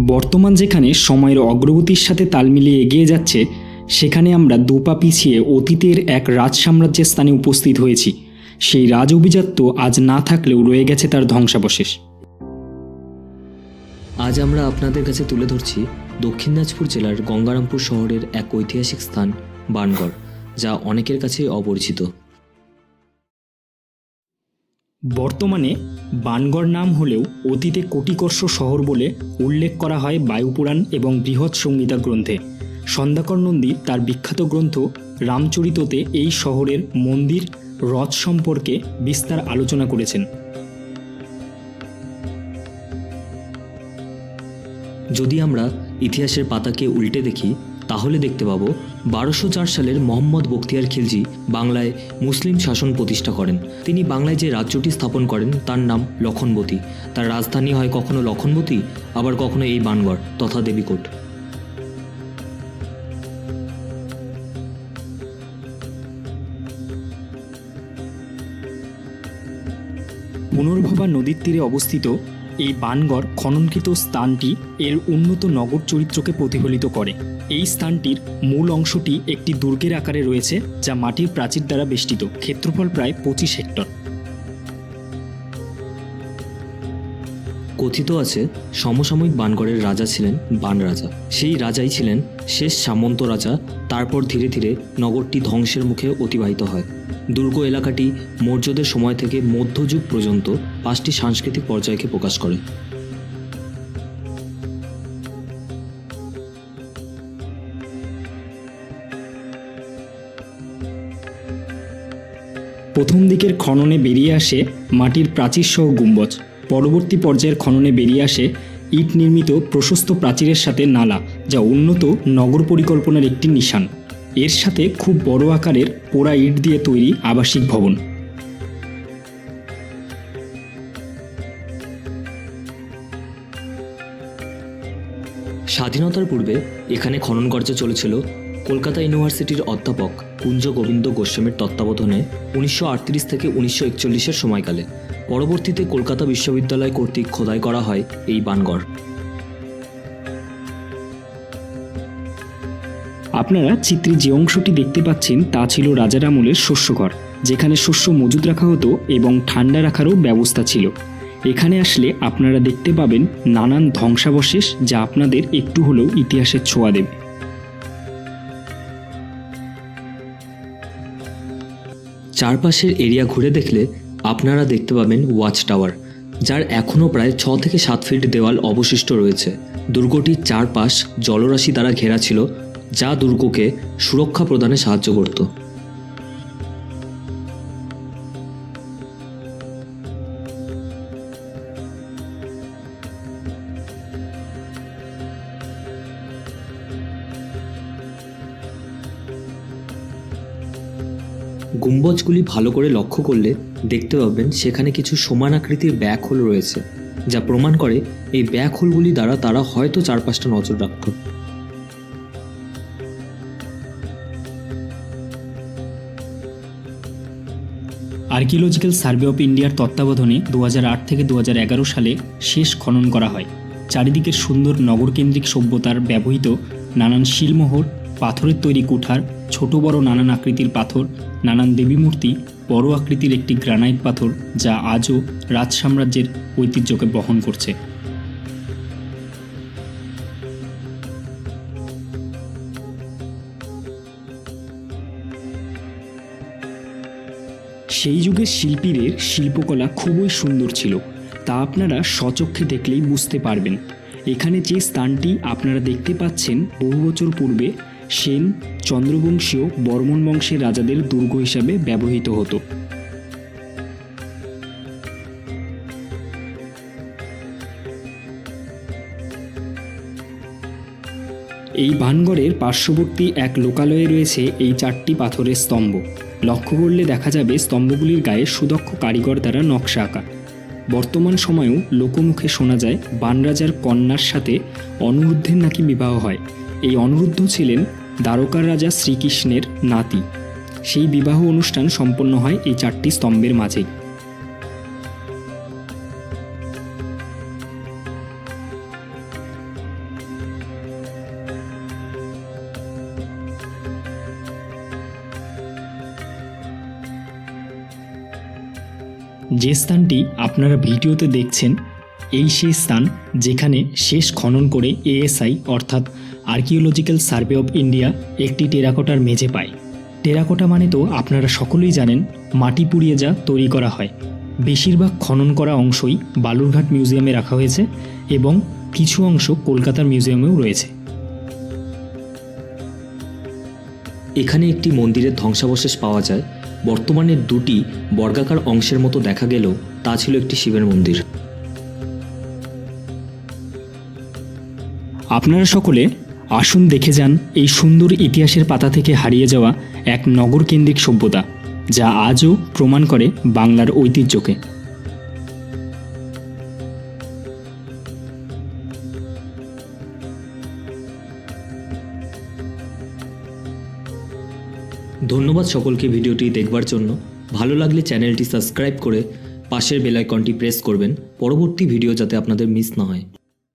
বর্তমান যেখানে সময়ের অগ্রগতির সাথে তাল মিলিয়ে এগিয়ে যাচ্ছে, সেখানে আমরা দুপা পিছিয়ে অতীতের এক রাজ সাম্রাজ্যের স্থানে উপস্থিত হয়েছি। সেই রাজ অভিজাত্য আজ না থাকলেও রয়ে গেছে তার ধ্বংসাবশেষ। আজ আমরা আপনাদের কাছে তুলে ধরছি দক্ষিণ দিনাজপুর জেলার গঙ্গারামপুর শহরের এক ঐতিহাসিক স্থান, বানগড়, যা অনেকের কাছেই অপরিচিত। বর্তমানে বানগড় নাম হলেও অতীতে কোটিকর্ষ শহর বলে উল্লেখ করা হয় বায়ুপুরাণ এবং বৃহৎ সংহিতা গ্রন্থে। সন্ধ্যাকর নন্দী তার বিখ্যাত গ্রন্থ রামচরিততে এই শহরের মন্দির রথ সম্পর্কে বিস্তার আলোচনা করেছেন। যদি আমরা ইতিহাসের পাতাকে উল্টে দেখি তাহলে দেখতে পাবো বারোশো চার সালের মোহাম্মদ বখতিয়ার খিলজি বাংলায় মুসলিম শাসন প্রতিষ্ঠা করেন। তিনি বাংলায় যে রাজ্যটি স্থাপন করেন, তার নাম লক্ষণবতী। তার রাজধানী হয় কখনো লক্ষণবতী, আবার কখনো এই বানগড়, তথা দেবীকোট। পুনর্ভবা নদীর তীরে অবস্থিত এই বানগড় খননকৃত স্থানটি এর উন্নত নগর চরিত্রকে প্রতিফলিত করে। এই স্থানটির মূল অংশটি একটি দুর্গের আকারে রয়েছে, যা মাটির প্রাচীর দ্বারা বেষ্টিত। ক্ষেত্রফল প্রায় পঁচিশ হেক্টর। কথিত আছে, সমসাময়িক বানগড়ের রাজা ছিলেন বান রাজা। সেই রাজাই ছিলেন শেষ সামন্ত রাজা, তারপর ধীরে ধীরে নগরটি ধ্বংসের মুখে অতিবাহিত হয়। দুর্গ এলাকাটি মৌর্যদের সময় থেকে মধ্যযুগ পর্যন্ত পাঁচটি সাংস্কৃতিক পর্যায়কে প্রকাশ করে। প্রথম দিকের খননে বেরিয়ে আসে মাটির প্রাচীর সহ গুম্বজ। পরবর্তী পর্যায়ের খননে বেরিয়ে আসে ইট নির্মিত প্রশস্ত প্রাচীরের সাথে নালা, যা উন্নত নগর পরিকল্পনার একটি নিশান। এর সাথে খুব বড় আকারের পোড়া ইট দিয়ে তৈরি আবাসিক ভবন। স্বাধীনতার পূর্বে এখানে খনন কার্য চলেছিল কলকাতা ইউনিভার্সিটির অধ্যাপক কুঞ্জ গোবিন্দ গোস্বামীর তত্ত্বাবধানে উনিশশো আটত্রিশ থেকে উনিশশো একচল্লিশের সময়কালে। পরবর্তীতে কলকাতা বিশ্ববিদ্যালয় কর্তৃক খোদাই করা হয় এই বানগড়। আপনারা চিত্রে যে অংশটি দেখতে পাচ্ছেন তা ছিল রাজার আমলের শস্যঘর, যেখানে শস্য মজুদ রাখা হতো এবং ঠান্ডা রাখারও ব্যবস্থা ছিল। এখানে আসলে আপনারা দেখতে পাবেন নানান ধ্বংসাবশেষ যা আপনাদের একটু হলেও ইতিহাসের ছোঁয়া দেবে। চারপাশের এরিয়া ঘুরে দেখলে আপনারা দেখতে পাবেন ওয়াচ টাওয়ার, যার এখনও প্রায় ছ থেকে সাত ফিট দেওয়াল অবশিষ্ট রয়েছে। দুর্গটির চারপাশ জলরাশি দ্বারা ঘেরা ছিল যা দুর্গকে সুরক্ষা প্রদানে সাহায্য করত। গুম্বজগুলি ভালো করে লক্ষ্য করলে দেখতে পাবেন সেখানে কিছু সমান আকৃতির ব্যাক হোল রয়েছে, যা প্রমাণ করে এই ব্যাক হোলগুলি দ্বারা তারা হয়তো চারপাশটা নজর রাখত। আর্কিওলজিক্যাল সার্ভে অফ ইন্ডিয়ার তত্ত্বাবধানে দু হাজার আট থেকে দু হাজার এগারো সালে শেষ খনন করা হয়। চারিদিকের সুন্দর নগরকেন্দ্রিক সভ্যতার ব্যবহৃত নানান শিলমোহর, পাথরের তৈরি কুঠার, ছোট বড় নানান আকৃতির পাথর, নানান দেবী মূর্তি, বড় আকৃতির একটি গ্রানাইট পাথর যা আজও রাজ সাম্রাজ্যের ঐতিহ্যকে বহন করছে। সেই যুগের শিল্পীদের শিল্পকলা খুবই সুন্দর ছিল। তা আপনারা স্বচক্ষে দেখলেই বুঝতে পারবেন। এখানে যে স্থানটি আপনারা দেখতে পাচ্ছেন বহু বছর পূর্বে সেন চন্দ্রবংশীয় বর্মন বংশের রাজাদের দুর্গ হিসাবে ব্যবহৃত হতো। এই ভানগড়ের পার্শ্ববর্তী এক লোকালয়ে রয়েছে এই চারটি পাথরের স্তম্ভ। লক্ষ্য করলে দেখা যাবে স্তম্ভগুলির গায়ে সুদক্ষ কারিগর দ্বারা নকশা আঁকা। বর্তমান সময়েও লোকমুখে শোনা যায় বানরাজার কন্যার সাথে অনুরুদ্ধের নাকি বিবাহ হয়। এই অনুরুদ্ধ ছিলেন দ্বারকার রাজা শ্রীকৃষ্ণের নাতি। সেই বিবাহ অনুষ্ঠান সম্পন্ন হয় এই চারটি স্তম্ভের মাঝেই যে স্থানটি আপনারা ভিডিওতে দেখছেন, এই সেই স্থান যেখানে শেষ খনন করে এএসআই অর্থাৎ আর্কিওলজিক্যাল সার্ভে অব ইন্ডিয়া একটি টেরাকোটার মেঝে পায়। টেরাকোটা মানে তো আপনারা সকলেই জানেন, মাটি পুড়িয়ে যা তৈরি করা হয়। বেশিরভাগ খনন করা অংশই বালুরঘাট মিউজিয়ামে রাখা হয়েছে এবং কিছু অংশ কলকাতার মিউজিয়ামেও রয়েছে। এখানে একটি মন্দিরের ধ্বংসাবশেষ পাওয়া যায় বর্তমানে দুটি বর্গাকার অংশের মতো দেখা গেলেও তা ছিল একটি শিবের মন্দির। আপনারা সকলে আসুন দেখে যান এই সুন্দর ইতিহাসের পাতা থেকে হারিয়ে যাওয়া এক নগরকেন্দ্রিক সভ্যতা, যা আজও প্রমাণ করে বাংলার ঐতিহ্যকে। ধন্যবাদ সকলকে ভিডিওটি দেখবার জন্য। ভালো লাগলে চ্যানেলটি সাবস্ক্রাইব করে পাশের বেল আইকনটি প্রেস করবেন। পরবর্তী ভিডিও যাতে আপনাদের মিস না হয়।